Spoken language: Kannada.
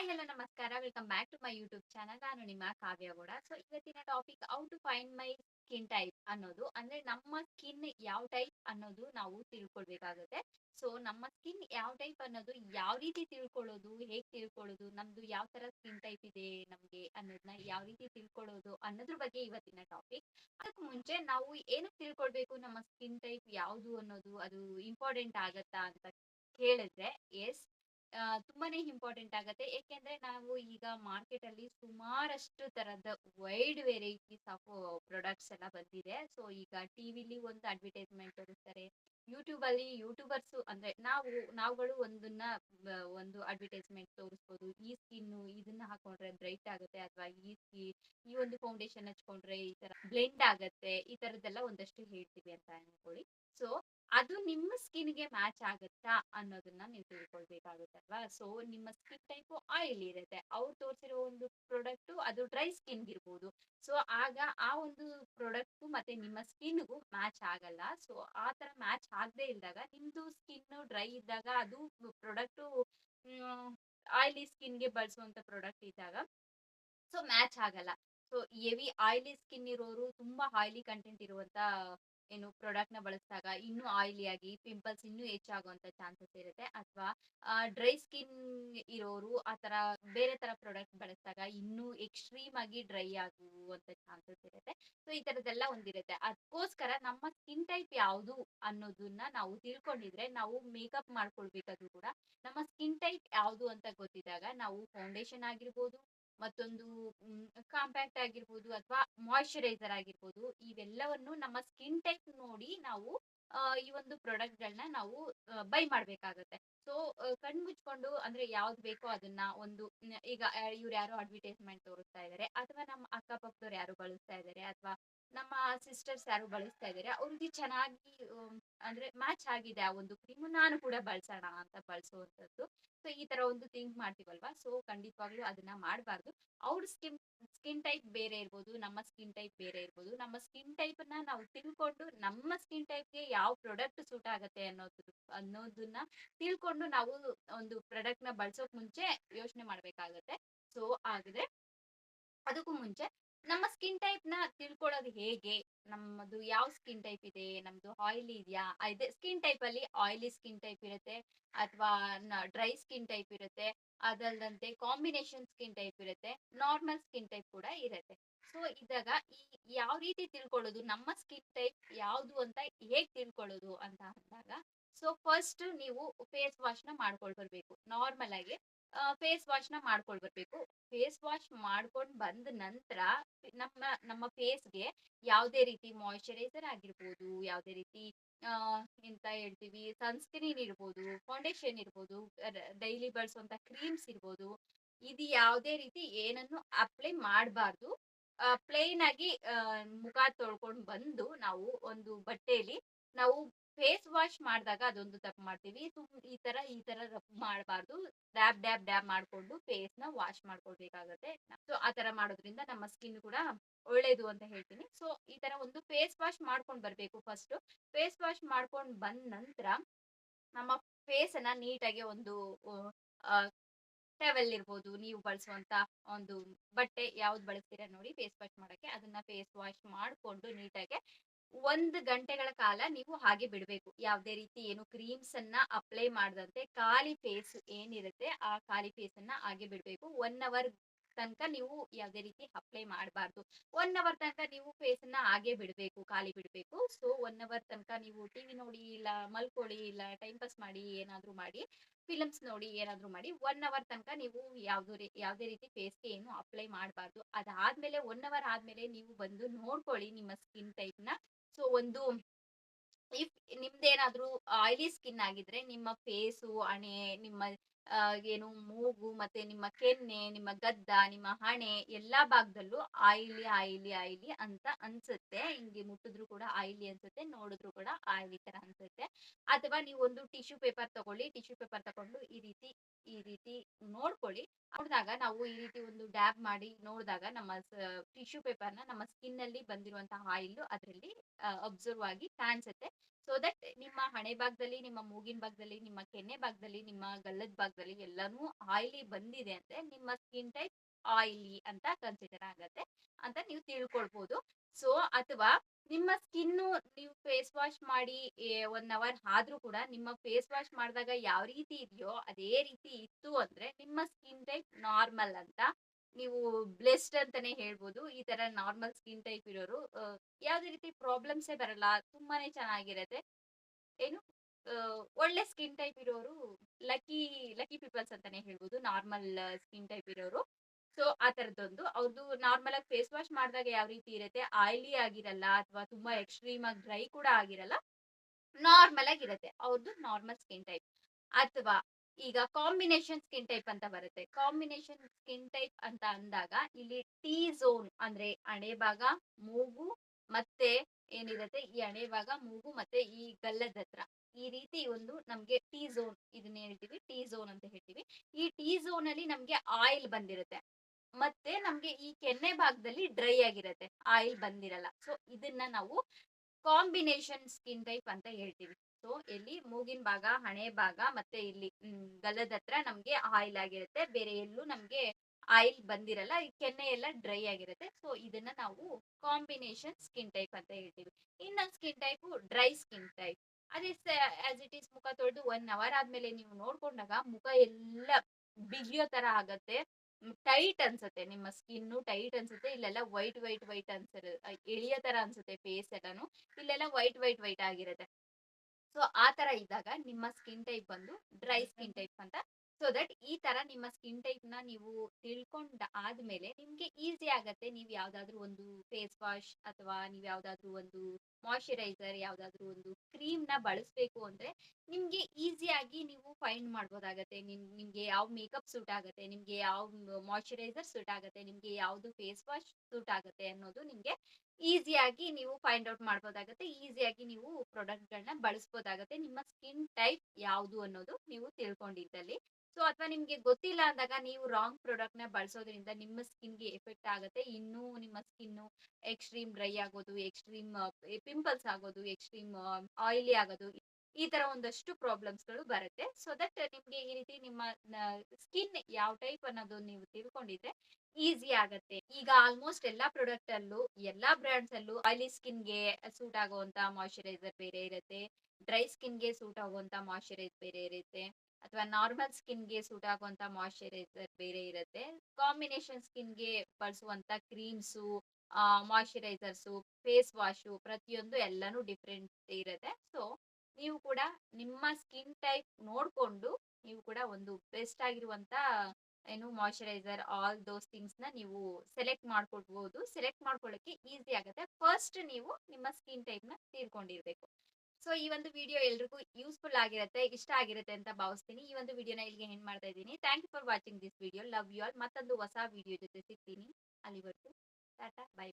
ಹಾಯ್ ಹಲೋ ನಮಸ್ಕಾರ welcome back to my YouTube channel ನಾನು ನಿಮ್ಮ ಕಾವ್ಯ ಗೌಡ ಸೊ ಇವತ್ತಿನ topic how to find my skin type ಅನ್ನೋದು. ಅಂದ್ರೆ ನಮ್ಮ ಸ್ಕಿನ್ ಯಾವ ಟೈಪ್ ಅನ್ನೋದು ನಾವು ತಿಳ್ಕೊಳ್ಬೇಕಾಗುತ್ತೆ. ಸೊ ನಮ್ಮ ಸ್ಕಿನ್ ಯಾವ ಟೈಪ್ ಅನ್ನೋದು ಯಾವ ರೀತಿ ತಿಳ್ಕೊಳ್ಳೋದು, ಹೇಗ್ ತಿಳ್ಕೊಳ್ಳೋದು, ನಮ್ದು ಯಾವ ತರ ಸ್ಕಿನ್ ಟೈಪ್ ಇದೆ ನಮ್ಗೆ ಅನ್ನೋದನ್ನ ಯಾವ ರೀತಿ ತಿಳ್ಕೊಳ್ಳೋದು ಅನ್ನೋದ್ರ ಬಗ್ಗೆ ಇವತ್ತಿನ ಟಾಪಿಕ್ ಅದಕ್ಕೆ ಮುಂಚೆ ನಾವು ಏನಕ್ಕೆ ತಿಳ್ಕೊಳ್ಬೇಕು ನಮ್ಮ ಸ್ಕಿನ್ ಟೈಪ್ ಯಾವುದು ಅನ್ನೋದು ಅದು ಇಂಪಾರ್ಟೆಂಟ್ ಆಗತ್ತಾ ಅಂತ ಕೇಳಿದ್ರೆ ಎಸ್ ತುಂಬಾನೇ ಇಂಪಾರ್ಟೆಂಟ್ ಆಗುತ್ತೆ. ಏಕೆಂದ್ರೆ ನಾವು ಈಗ ಮಾರ್ಕೆಟ್ ಅಲ್ಲಿ ಸುಮಾರಷ್ಟು ತರದ ವೈಡ್ ವೆರೈಟೀಸ್ ಆಫ್ ಪ್ರಾಡಕ್ಟ್ಸ್ ಎಲ್ಲ ಬಂದಿದೆ. ಸೊ ಈಗ ಟಿವಿಲಿ ಒಂದು ಅಡ್ವರ್ಟೈಸ್ಮೆಂಟ್ ತೋರಿಸ್ತಾರೆ ಯೂಟ್ಯೂಬ್ ಅಲ್ಲಿ ಯೂಟ್ಯೂಬರ್ಸ್ ಅಂದ್ರೆ ನಾವು, ನಾವುಗಳು ಒಂದನ್ನ ಒಂದು ಅಡ್ವರ್ಟೈಸ್ಮೆಂಟ್ ತೋರಿಸ್ಬೋದು. ಈ ಸ್ಕಿನ್ ಇದನ್ನ ಹಾಕೊಂಡ್ರೆ ಬ್ರೈಟ್ ಆಗುತ್ತೆ ಅಥವಾ ಈ ಸ್ಕಿನ್ ಈ ಒಂದು ಫೌಂಡೇಶನ್ ಹಚ್ಕೊಂಡ್ರೆ ಈ ತರ ಬ್ಲೆಂಡ್ ಆಗತ್ತೆ. ಈ ತರದ್ದೆಲ್ಲ ಒಂದಷ್ಟು ಹೇಳ್ತೀವಿ ಅಂತ ಅನ್ಕೊಳ್ಳಿ. ಸೊ ಅದು ನಿಮ್ಮ ಸ್ಕಿನ್ಗೆ ಮ್ಯಾಚ್ ಆಗುತ್ತಾ ಅನ್ನೋದನ್ನ ನೀವು ತಿಳ್ಕೊಳ್ಬೇಕಾಗುತ್ತಲ್ವಾ? ಸೊ ನಿಮ್ಮ ಸ್ಕಿನ್ ಟೈಪ್ ಆಯಿಲ್ ಇರುತ್ತೆ. ಅವ್ರು ತೋರಿಸಿರೋ ಒಂದು ಪ್ರಾಡಕ್ಟ್ ಅದು ಡ್ರೈ ಸ್ಕಿನ್ ಇರ್ಬೋದು. ಸೊ ಆಗ ಆ ಒಂದು ಪ್ರಾಡಕ್ಟ್ ಮತ್ತೆ ನಿಮ್ಮ ಸ್ಕಿನ್ಗೂ ಮ್ಯಾಚ್ ಆಗಲ್ಲ. ಸೊ ಆ ತರ ಮ್ಯಾಚ್ ಆಗದೆ ಇದ್ದಾಗ ನಿಮ್ದು ಸ್ಕಿನ್ ಡ್ರೈ ಇದ್ದಾಗ ಅದು ಪ್ರಾಡಕ್ಟ್ ಆಯಿಲಿ ಸ್ಕಿನ್ಗೆ ಬಳಸುವಂತ ಪ್ರಾಡಕ್ಟ್ ಇದ್ದಾಗ ಸೊ ಮ್ಯಾಚ್ ಆಗಲ್ಲ. ಸೊ ಹೆವಿ ಆಯಿಲಿ ಸ್ಕಿನ್ ಇರೋರು ತುಂಬಾ ಆಯಿಲಿ ಕಂಟೆಂಟ್ ಇರುವಂತ ಏನು ಪ್ರಾಡಕ್ಟ್ನ ಬಳಸಿದಾಗ ಇನ್ನೂ ಆಗಿ ಪಿಂಪಲ್ಸ್ ಇನ್ನೂ ಹೆಚ್ಚಾಗುವಂತ ಚಾನ್ಸಸ್ ಇರುತ್ತೆ. ಅಥವಾ ಡ್ರೈ ಸ್ಕಿನ್ ಇರೋರು ಆ ತರ ಬೇರೆ ತರ ಪ್ರಾಡಕ್ಟ್ ಬಳಸಿದಾಗ ಇನ್ನೂ ಎಕ್ಸ್ಟ್ರೀಮ್ ಆಗಿ ಡ್ರೈ ಆಗುವಂತ ಚಾನ್ಸಸ್ ಇರುತ್ತೆ. ಸೊ ಈ ತರದೆಲ್ಲ ಒಂದಿರುತ್ತೆ. ಅದಕ್ಕೋಸ್ಕರ ನಮ್ಮ ಸ್ಕಿನ್ ಟೈಪ್ ಯಾವುದು ಅನ್ನೋದನ್ನ ನಾವು ತಿಳ್ಕೊಂಡಿದ್ರೆ ನಾವು ಮೇಕಪ್ ಮಾಡ್ಕೊಳ್ಬೇಕಾದ್ರೂ ಕೂಡ ನಮ್ಮ ಸ್ಕಿನ್ ಟೈಪ್ ಯಾವುದು ಅಂತ ಗೊತ್ತಿದ್ದಾಗ ನಾವು ಫೌಂಡೇಶನ್ ಆಗಿರ್ಬೋದು ಮತ್ತೊಂದು ಕಾಂಪ್ಯಾಕ್ಟ್ ಆಗಿರ್ಬೋದು ಅಥವಾ ಮಾಯಿಶ್ಚರೈಸರ್ ಆಗಿರ್ಬೋದು, ಇವೆಲ್ಲವನ್ನು ನಮ್ಮ ಸ್ಕಿನ್ ಟೈಪ್ ನೋಡಿ ನಾವು ಈ ಒಂದು ಪ್ರಾಡಕ್ಟ್ ಗಳನ್ನ ನಾವು ಬೈ ಮಾಡ್ಬೇಕಾಗತ್ತೆ. ಸೊ ಕಣ್ ಮುಚ್ಕೊಂಡು ಅಂದ್ರೆ ಯಾವ್ದು ಬೇಕೋ ಅದನ್ನ ಒಂದು ಈಗ ಇವ್ರು ಯಾರೋ ಅಡ್ವರ್ಟೈಸ್ಮೆಂಟ್ ತೋರಿಸ್ತಾ ಇದಾರೆ, ಅಥವಾ ನಮ್ಮ ಅಕ್ಕಪಕ್ಕದವ್ರು ಯಾರು ಬಳಸ್ತಾ ಇದಾರೆ, ಅಥವಾ ನಮ್ಮ ಸಿಸ್ಟರ್ಸ್ ಯಾರು ಬಳಸ್ತಾ ಇದ್ದಾರೆ ಅವ್ರಿಗೆ ಚೆನ್ನಾಗಿ ಅಂದ್ರೆ ಮ್ಯಾಚ್ ಆಗಿದೆ ಆ ಒಂದು ಕ್ರೀಮ್ ನಾನು ಕೂಡ ಬಳಸೋಣ ಅಂತ ಬಳಸುವಂಥದ್ದು. ಸೊ ಈ ತರ ಒಂದು ಥಿಂಕ್ ಮಾಡ್ತೀವಲ್ವಾ? ಸೊ ಖಂಡಿತವಾಗ್ಲೂ ಅದನ್ನ ಮಾಡಬಾರ್ದು. ಅವ್ರ ಸ್ಕಿನ್ ಸ್ಕಿನ್ ಟೈಪ್ ಬೇರೆ ಇರ್ಬೋದು, ನಮ್ಮ ಸ್ಕಿನ್ ಟೈಪ್ ಬೇರೆ ಇರ್ಬೋದು. ನಮ್ಮ ಸ್ಕಿನ್ ಟೈಪ್ನ ನಾವು ತಿಳ್ಕೊಂಡು ನಮ್ಮ ಸ್ಕಿನ್ ಟೈಪ್ಗೆ ಯಾವ ಪ್ರಾಡಕ್ಟ್ ಸೂಟ್ ಆಗುತ್ತೆ ಅನ್ನೋದು, ಅನ್ನೋದನ್ನ ತಿಳ್ಕೊಂಡು ನಾವು ಒಂದು ಪ್ರಾಡಕ್ಟ್ನ ಬಳಸೋಕ್ ಮುಂಚೆ ಯೋಚನೆ ಮಾಡ್ಬೇಕಾಗತ್ತೆ. ಸೊ ಆದ್ರೆ ಅದಕ್ಕೂ ಮುಂಚೆ ನಮ್ಮ ಸ್ಕಿನ್ ಟೈಪ್ನ ತಿಳ್ಕೊಳ್ಳೋದು ಹೇಗೆ? ನಮ್ಮದು ಯಾವ ಸ್ಕಿನ್ ಟೈಪ್ ಇದೆ? ನಮ್ದು ಆಯಿಲಿ ಇದೆಯಾ? ಇದೆ ಸ್ಕಿನ್ ಟೈಪ್ ಅಲ್ಲಿ ಆಯಿಲಿ ಸ್ಕಿನ್ ಟೈಪ್ ಇರುತ್ತೆ ಅಥವಾ ಡ್ರೈ ಸ್ಕಿನ್ ಟೈಪ್ ಇರುತ್ತೆ. ಅದಲ್ಲದಂತೆ ಕಾಂಬಿನೇಷನ್ ಸ್ಕಿನ್ ಟೈಪ್ ಇರುತ್ತೆ. ನಾರ್ಮಲ್ ಸ್ಕಿನ್ ಟೈಪ್ ಕೂಡ ಇರುತ್ತೆ. ಸೊ, ಇದಾಗ ಈ ಯಾವ ರೀತಿ ತಿಳ್ಕೊಳ್ಳೋದು? ನಮ್ಮ ಸ್ಕಿನ್ ಟೈಪ್ ಯಾವುದು ಅಂತ ಹೇಗ್ ತಿಳ್ಕೊಳ್ಳೋದು ಅಂತ ಅಂದಾಗ, ಸೊ, ಫಸ್ಟ್ ನೀವು ಫೇಸ್ ವಾಶ್ನ ಮಾಡ್ಕೊಂಡ್ ಬರ್ಬೇಕು ನಾರ್ಮಲ್ ಆಗಿ ಫೇಸ್ ವಾಶ್ನ ಮಾಡ್ಕೊಂಡ್ ಬರ್ಬೇಕು. ಫೇಸ್ ವಾಶ್ ಮಾಡ್ಕೊಂಡ್ ಬಂದ ನಂತರ ನಮ್ಮ ನಮ್ಮ ಫೇಸ್ಗೆ ಯಾವುದೇ ರೀತಿ ಮಾಯಿಶ್ಚರೈಸರ್ ಆಗಿರ್ಬೋದು, ಯಾವುದೇ ರೀತಿ ಎಂತ ಹೇಳ್ತೀವಿ ಸನ್ಸ್ಕ್ರೀನ್ ಇರ್ಬೋದು ಫೌಂಡೇಶನ್ ಇರ್ಬೋದು ಡೈಲಿ ಬಳಸುವಂತ ಕ್ರೀಮ್ಸ್ ಇರ್ಬೋದು, ಇದು ಯಾವುದೇ ರೀತಿ ಏನನ್ನು ಅಪ್ಲೈ ಮಾಡಬಾರ್ದು. ಪ್ಲೇನ್ ಆಗಿ ಮುಖ ತೊಳ್ಕೊಂಡು ಬಂದು ನಾವು ಒಂದು ಬಟ್ಟೆಯಲ್ಲಿ ಫೇಸ್ ವಾಶ್ ಮಾಡಿದಾಗ ಅದೊಂದು ತಪ್ಪು ಮಾಡ್ತೀವಿ. ಈ ತರ ಈ ತರ ಮಾಡಬಾರ್ದು. ಡ್ಯಾಬ್ ಡ್ಯಾಬ್ ಡ್ಯಾಬ್ ಮಾಡ್ಕೊಂಡು ಫೇಸ್ನ ವಾಶ್ ಮಾಡ್ಕೊಳ್ಬೇಕಾಗತ್ತೆ ಸೊ ಆ ತರ ಮಾಡೋದ್ರಿಂದ ನಮ್ಮ ಸ್ಕಿನ್ ಕೂಡ ಒಳ್ಳೇದು ಅಂತ ಹೇಳ್ತೀನಿ. ಸೊ ಈ ತರ ಒಂದು ಫೇಸ್ ವಾಶ್ ಮಾಡ್ಕೊಂಡು ಬರ್ಬೇಕು ಫಸ್ಟ್ ಫೇಸ್ ವಾಶ್ ಮಾಡ್ಕೊಂಡ್ ಬಂದ ನಂತರ ನಮ್ಮ ಫೇಸ್ ಅನ್ನ ನೀಟಾಗಿ ಒಂದು ಟವೆಲ್ ಇರ್ಬೋದು. ನೀವು ಬಳಸುವಂತ ಒಂದು ಬಟ್ಟೆ ಯಾವ್ದು ಬಳಸ್ತೀರಾ ನೋಡಿ ಫೇಸ್ ವಾಶ್ ಮಾಡಕ್ಕೆ. ಅದನ್ನ ಫೇಸ್ ವಾಶ್ ಮಾಡ್ಕೊಂಡು ನೀಟಾಗಿ ಒಂದು ಗಂಟೆಗಳ ಕಾಲ ನೀವು ಹಾಗೆ ಬಿಡಬೇಕು. ಯಾವುದೇ ರೀತಿ ಏನು ಕ್ರೀಮ್ಸ್ ಅನ್ನ ಅಪ್ಲೈ ಮಾಡದಂತೆ ಖಾಲಿ ಫೇಸ್ ಏನಿರುತ್ತೆ ಆ ಖಾಲಿ ಫೇಸ್ ಅನ್ನ ಹಾಗೆ ಬಿಡಬೇಕು. ಒನ್ ಅವರ್ ತನಕ ನೀವು ಯಾವುದೇ ರೀತಿ ಅಪ್ಲೈ ಮಾಡಬಾರ್ದು. ಒನ್ ಅವರ್ ತನಕ ನೀವು ಫೇಸ್ ಅನ್ನ ಹಾಗೆ ಬಿಡಬೇಕು, ಖಾಲಿ ಬಿಡಬೇಕು. ಸೊ ಒನ್ ಅವರ್ ತನಕ ನೀವು ಟಿವಿ ನೋಡಿ ಇಲ್ಲ, ಮಲ್ಕೊಳ್ಳಿ ಇಲ್ಲ ಟೈಮ್ ಪಾಸ್ ಮಾಡಿ ಏನಾದ್ರೂ ಮಾಡಿ ಫಿಲಮ್ಸ್ ನೋಡಿ ಏನಾದ್ರೂ ಮಾಡಿ ಒನ್ ಅವರ್ ತನಕ ನೀವು ಯಾವ್ದು ಯಾವುದೇ ರೀತಿ ಫೇಸ್ಗೆ ಏನು ಅಪ್ಲೈ ಮಾಡಬಾರ್ದು. ಅದಾದ್ಮೇಲೆ ಒನ್ ಅವರ್ ಆದ್ಮೇಲೆ ನೀವು ಬಂದು ನೋಡ್ಕೊಳ್ಳಿ ನಿಮ್ಮ ಸ್ಕಿನ್ ಟೈಪ್ನ ಸೊ ಒಂದು ಇಫ್ ನಿಮ್ದೇನಾದ್ರೂ ಆಯಿಲಿ ಸ್ಕಿನ್ ಆಗಿದ್ರೆ ನಿಮ್ಮ ಫೇಸು ಹಣೆ ನಿಮ್ಮ ಏನು ಮೂಗು ಮತ್ತೆ ನಿಮ್ಮ ಕೆನ್ನೆ, ನಿಮ್ಮ ಗದ್ದ, ನಿಮ್ಮ ಹಣೆ ಎಲ್ಲಾ ಭಾಗದಲ್ಲೂ ಆಯಿಲಿ ಆಯಿಲಿ ಆಯಿಲಿ ಅಂತ ಅನ್ಸುತ್ತೆ. ಹಿಂಗೆ ಮುಟ್ಟಿದ್ರು ಕೂಡ ಆಯಿಲಿ ಅನ್ಸುತ್ತೆ, ನೋಡಿದ್ರು ಕೂಡ ಆಯಿಲಿ ತರ ಅನ್ಸುತ್ತೆ. ಅಥವಾ ನೀವು ಒಂದು ಟಿಶ್ಯೂ ಪೇಪರ್ ತಗೊಳ್ಳಿ ಟಿಶ್ಯೂ ಪೇಪರ್ ತಗೊಂಡು ಈ ರೀತಿ ಈ ರೀತಿ ನೋಡ್ಕೊಳ್ಳಿ. ನೋಡಿದಾಗ ನಾವು ಈ ರೀತಿ ಒಂದು ಡ್ಯಾಬ್ ಮಾಡಿ ನೋಡಿದಾಗ ನಮ್ಮ ಟಿಶ್ಯೂ ಪೇಪರ್ನ ನಮ್ಮ ಸ್ಕಿನ್ ಅಲ್ಲಿ ಬಂದಿರುವಂತಹ ಆಯಿಲ್ ಅದರಲ್ಲಿ ಅಬ್ಸರ್ವ್ ಆಗಿ ಕಾಣಿಸುತ್ತೆ. ಸೊ ದಟ್ ನಿಮ್ಮ ಹಣೆ ಭಾಗದಲ್ಲಿ, ನಿಮ್ಮ ಮೂಗಿನ ಭಾಗದಲ್ಲಿ, ನಿಮ್ಮ ಕೆನ್ನೆ ಭಾಗದಲ್ಲಿ, ನಿಮ್ಮ ಗಲ್ಲದ ಭಾಗದಲ್ಲಿ ಎಲ್ಲಾನು ಆಯಿಲಿ ಬಂದಿದೆ ಅಂದ್ರೆ ನಿಮ್ಮ ಸ್ಕಿನ್ ಟೈಪ್ ಆಯಿಲಿ ಅಂತ ಕನ್ಸಿಡರ್ ಆಗತ್ತೆ ಅಂತ ನೀವು ತಿಳ್ಕೊಳ್ಬಹುದು ಸೊ ಅಥವಾ ನಿಮ್ಮ ಸ್ಕಿನ್ನು ನೀವು ಫೇಸ್ ವಾಶ್ ಮಾಡಿ ಒನ್ ಅವರ್ ಆದ್ರೂ ಕೂಡ ನಿಮ್ಮ ಫೇಸ್ ವಾಶ್ ಮಾಡಿದಾಗ ಯಾವ ರೀತಿ ಇದೆಯೋ ಅದೇ ರೀತಿ ಇತ್ತು ಅಂದ್ರೆ ನಿಮ್ಮ ಸ್ಕಿನ್ ಟೈಪ್ ನಾರ್ಮಲ್ ಅಂತ ನೀವು ಬ್ಲೆಸ್ಡ್ ಅಂತಾನೆ ಹೇಳ್ಬೋದು. ಈ ತರ ನಾರ್ಮಲ್ ಸ್ಕಿನ್ ಟೈಪ್ ಇರೋರು ಯಾವುದೇ ರೀತಿ ಪ್ರಾಬ್ಲಮ್ಸೇ ಬರಲ್ಲ. ತುಂಬಾನೇ ಚೆನ್ನಾಗಿರತ್ತೆ. ಏನು ಒಳ್ಳೆ ಸ್ಕಿನ್ ಟೈಪ್ ಇರೋರು ಲಕ್ಕಿ ಲಕ್ಕಿ ಪೀಪಲ್ಸ್ ಅಂತಾನೆ ಹೇಳ್ಬೋದು. ನಾರ್ಮಲ್ ಸ್ಕಿನ್ ಟೈಪ್ ಇರೋರು. ಸೊ ಆ ತರದೊಂದು ಅವ್ರದ್ದು ನಾರ್ಮಲ್ ಆಗಿ ಫೇಸ್ ವಾಶ್ ಮಾಡಿದಾಗ ಯಾವ ರೀತಿ ಇರುತ್ತೆ? ಆಯಿಲಿ ಆಗಿರಲ್ಲ ಅಥವಾ ತುಂಬಾ ಎಕ್ಸ್ಟ್ರೀಮ್ ಆಗಿ ಡ್ರೈ ಕೂಡ ಆಗಿರಲ್ಲ. ನಾರ್ಮಲ್ ಆಗಿರುತ್ತೆ ಅವ್ರದ್ದು ನಾರ್ಮಲ್ ಸ್ಕಿನ್ ಟೈಪ್ ಅಥವಾ ಈಗ ಕಾಂಬಿನೇಷನ್ ಸ್ಕಿನ್ ಟೈಪ್ ಅಂತ ಬರುತ್ತೆ. ಕಾಂಬಿನೇಷನ್ ಸ್ಕಿನ್ ಟೈಪ್ ಅಂತ ಅಂದಾಗ ಇಲ್ಲಿ ಟಿ ಝೋನ್ ಅಂದ್ರೆ ಹಣೆ ಭಾಗ ಮೂಗು ಮತ್ತೆ ಏನಿರುತ್ತೆ? ಈ ಹಣೆ ಭಾಗ ಮೂಗು ಮತ್ತೆ ಈ ಗಲ್ಲದ ಹತ್ರ. ಈ ರೀತಿ ಒಂದು ನಮ್ಗೆ ಟಿ ಝೋನ್ ಇದನ್ನ ಹೇಳ್ತೀವಿ. ಟಿ ಝೋನ್ ಅಂತ ಹೇಳ್ತೀವಿ. ಈ ಟಿ ಝೋನ್ ಅಲ್ಲಿ ನಮ್ಗೆ ಆಯಿಲ್ ಬಂದಿರುತ್ತೆ. ಮತ್ತೆ ನಮ್ಗೆ ಈ ಕೆನ್ನೆ ಭಾಗದಲ್ಲಿ ಡ್ರೈ ಆಗಿರತ್ತೆ. ಆಯಿಲ್ ಬಂದಿರಲ್ಲ. ಸೊ ಇದನ್ನ ನಾವು ಕಾಂಬಿನೇಷನ್ ಸ್ಕಿನ್ ಟೈಪ್ ಅಂತ ಹೇಳ್ತೀವಿ. ಸೊ ಇಲ್ಲಿ ಮೂಗಿನ ಭಾಗ ಹಣೆ ಭಾಗ ಮತ್ತೆ ಇಲ್ಲಿ ಹ್ಮ್, ಗಲ್ಲದ ಹತ್ರ ನಮ್ಗೆ ಆಯಿಲ್ ಆಗಿರುತ್ತೆ. ಬೇರೆ ಎಲ್ಲೂ ನಮ್ಗೆ ಆಯಿಲ್ ಬಂದಿರಲ್ಲ ಈ ಕೆನ್ನೆ ಎಲ್ಲ ಡ್ರೈ ಆಗಿರುತ್ತೆ. ಸೊ ಇದನ್ನ ನಾವು ಕಾಂಬಿನೇಷನ್ ಸ್ಕಿನ್ ಟೈಪ್ ಅಂತ ಹೇಳ್ತೀವಿ. ಇನ್ನೊಂದು skin type dry skin type ಅದೇ ಆಸ್ ಇಟ್ ಈಸ್ ಮುಖ ತೊಳೆದು ಒನ್ ಅವರ್ ಆದ್ಮೇಲೆ ನೀವು ನೋಡ್ಕೊಂಡಾಗ ಮುಖ ಎಲ್ಲ ಬಿಗಿಯೋ ತರ ಆಗತ್ತೆ. ಟೈಟ್ ಅನ್ಸುತ್ತೆ. ನಿಮ್ಮ ಸ್ಕಿನ್ ಟೈಟ್ ಅನ್ಸುತ್ತೆ. ಇಲ್ಲೆಲ್ಲ ವೈಟ್ ವೈಟ್ ವೈಟ್ ಅನ್ಸುತ್ತೆ ಎಳಿಯೋ ತರ ಅನ್ಸುತ್ತೆ ಫೇಸ್ ಎಲ್ಲಾನು. ಇಲ್ಲೆಲ್ಲ ವೈಟ್ ವೈಟ್ ವೈಟ್ ಆಗಿರುತ್ತೆ. ಸೊ ಆ ತರ ಇದ್ದಾಗ ನಿಮ್ಮ ಸ್ಕಿನ್ ಟೈಪ್ ಬಂದು ಡ್ರೈ ಸ್ಕಿನ್ ಟೈಪ್ ಅಂತ. ಸೊ ದಟ್ ಈ ತರ ನಿಮ್ಮ ಸ್ಕಿನ್ ಟೈಪ್ನ ನೀವು ತಿಳ್ಕೊಂಡ ಆದ್ಮೇಲೆ ನಿಮ್ಗೆ ಈಸಿ ಆಗತ್ತೆ. ನೀವು ಯಾವ್ದಾದ್ರು ಒಂದು ಫೇಸ್ ವಾಶ್ ಅಥವಾ ನೀವ್ ಯಾವ್ದಾದ್ರು ಒಂದು ಮಾಯಶ್ಚರೈಸರ್ ಯಾವ್ದಾದ್ರು ಒಂದು ಕ್ರೀಮ್ನ ಬಳಸ್ಬೇಕು ಅಂದ್ರೆ ನಿಮ್ಗೆ ಆಗಿ ನೀವು ಫೈಂಡ್ ಮಾಡ್ಬೋದಾಗತ್ತೆ. ನಿಮ್ ನಿಮ್ಗೆ ಯಾವ ಮೇಕಪ್ ಸೂಟ್ ಆಗುತ್ತೆ ನಿಮ್ಗೆ ಯಾವ ಮಾಯಶ್ಚರೈಸರ್ ಸೂಟ್ ಆಗುತ್ತೆ ನಿಮ್ಗೆ ಯಾವ್ದು ಫೇಸ್ ವಾಶ್ ಸೂಟ್ ಆಗುತ್ತೆ ಅನ್ನೋದು ನಿಮ್ಗೆ ಈಸಿಯಾಗಿ ನೀವು ಫೈಂಡ್ ಔಟ್ ಮಾಡ್ಬೋದಾಗತ್ತೆ, ಈಸಿಯಾಗಿ ನೀವು ಪ್ರಾಡಕ್ಟ್ಗಳನ್ನ ಬಳಸ್ಬೋದಾಗತ್ತೆ, ನಿಮ್ಮ ಸ್ಕಿನ್ ಟೈಪ್ ಯಾವುದು ಅನ್ನೋದು ನೀವು ತಿಳ್ಕೊಂಡಿದ್ದಲ್ಲಿ. ಸೊ ಅಥವಾ ನಿಮಗೆ ಗೊತ್ತಿಲ್ಲ ಅಂದಾಗ ನೀವು ರಾಂಗ್ ಪ್ರಾಡಕ್ಟ್ನ ಬಳಸೋದ್ರಿಂದ ನಿಮ್ಮ ಸ್ಕಿನ್ಗೆ ಎಫೆಕ್ಟ್ ಆಗುತ್ತೆ. ಇನ್ನೂ ನಿಮ್ಮ ಸ್ಕಿನ್ ಎಕ್ಸ್ಟ್ರೀಮ್ ಡ್ರೈ ಆಗೋದು ಎಕ್ಸ್ಟ್ರೀಮ್ ಪಿಂಪಲ್ಸ್ ಆಗೋದು ಎಕ್ಸ್ಟ್ರೀಮ್ ಆಯಿಲಿ ಆಗೋದು ಈ ತರ ಒಂದಷ್ಟು ಪ್ರಾಬ್ಲಮ್ಸ್ಗಳು ಬರುತ್ತೆ. ಸೊ ದಟ್ ನಿಮ್ಗೆ ಈ ರೀತಿ ನಿಮ್ಮ ಸ್ಕಿನ್ ಯಾವ ಟೈಪ್ ಅನ್ನೋದು ನೀವು ತಿಳ್ಕೊಂಡಿದ್ರೆ ಈಸಿ ಆಗತ್ತೆ. ಈಗ ಆಲ್ಮೋಸ್ಟ್ ಎಲ್ಲಾ ಪ್ರಾಡಕ್ಟ್ ಅಲ್ಲೂ, ಎಲ್ಲಾ ಬ್ರಾಂಡ್ಸ್ ಅಲ್ಲೂ ಆಯಿಲಿ ಸ್ಕಿನ್ಗೆ ಸೂಟ್ ಆಗುವಂತ ಮಾಯಶ್ಚರೈಸರ್ ಬೇರೆ ಇರುತ್ತೆ. ಡ್ರೈ ಸ್ಕಿನ್ಗೆ ಸೂಟ್ ಆಗುವಂತ ಮಾಯಶ್ಚರೈಸ್ ಬೇರೆ ಇರುತ್ತೆ. ಅಥವಾ ನಾರ್ಮಲ್ ಸ್ಕಿನ್ಗೆ ಸೂಟ್ ಆಗುವಂತ ಮಾಯಶ್ಚರೈಸರ್ ಬೇರೆ ಇರುತ್ತೆ. ಕಾಂಬಿನೇಷನ್ ಸ್ಕಿನ್ಗೆ ಬಳಸುವಂತ ಕ್ರೀಮ್ಸು ಮಾಯಶ್ಚರೈಸರ್ಸು ಫೇಸ್ ವಾಶು ಪ್ರತಿಯೊಂದು ಎಲ್ಲಾನು ಡಿಫ್ರೆಂಟ್ ಇರುತ್ತೆ. ಸೊ ನೀವು ಕೂಡ ನಿಮ್ಮ ಸ್ಕಿನ್ ಟೈಪ್ ನೋಡ್ಕೊಂಡು ನೀವು ಕೂಡ ಒಂದು ಬೆಸ್ಟ್ ಆಗಿರುವಂತ, ಏನು ಮಾಯಶ್ಚರೈಸರ್ ಆಲ್ ದೋಸ್ ಥಿಂಗ್ಸ್ನ ನೀವು ಸೆಲೆಕ್ಟ್ ಮಾಡ್ಕೊಳ್ಬಹುದು ಸೆಲೆಕ್ಟ್ ಮಾಡ್ಕೊಳ್ಳೋಕೆ ಈಸಿ ಆಗುತ್ತೆ. ಫಸ್ಟ್ ನೀವು ನಿಮ್ಮ ಸ್ಕಿನ್ ಟೈಪ್ನ ತಿಳ್ಕೊಂಡಿರ್ಬೇಕು ಸೊ ಈ ಒಂದು ವಿಡಿಯೋ ಎಲ್ರಿಗೂ ಯೂಸ್ಫುಲ್ ಆಗಿರುತ್ತೆ, ಇಷ್ಟ ಆಗಿರುತ್ತೆ ಅಂತ ಭಾವಿಸ್ತೀನಿ. ಈ ಒಂದು ವಿಡಿಯೋನ ಇಲ್ಲಿಗೆ ಹೆಂಡ್ ಮಾಡ್ತಾ ಇದ್ದೀನಿ. Thank you for watching this video love you all ಮತ್ತೊಂದು ಹೊಸ ವಿಡಿಯೋ ಜೊತೆ ಸಿಗ್ತೀನಿ. ಅಲ್ಲಿವರೆಗೂ. Tata bye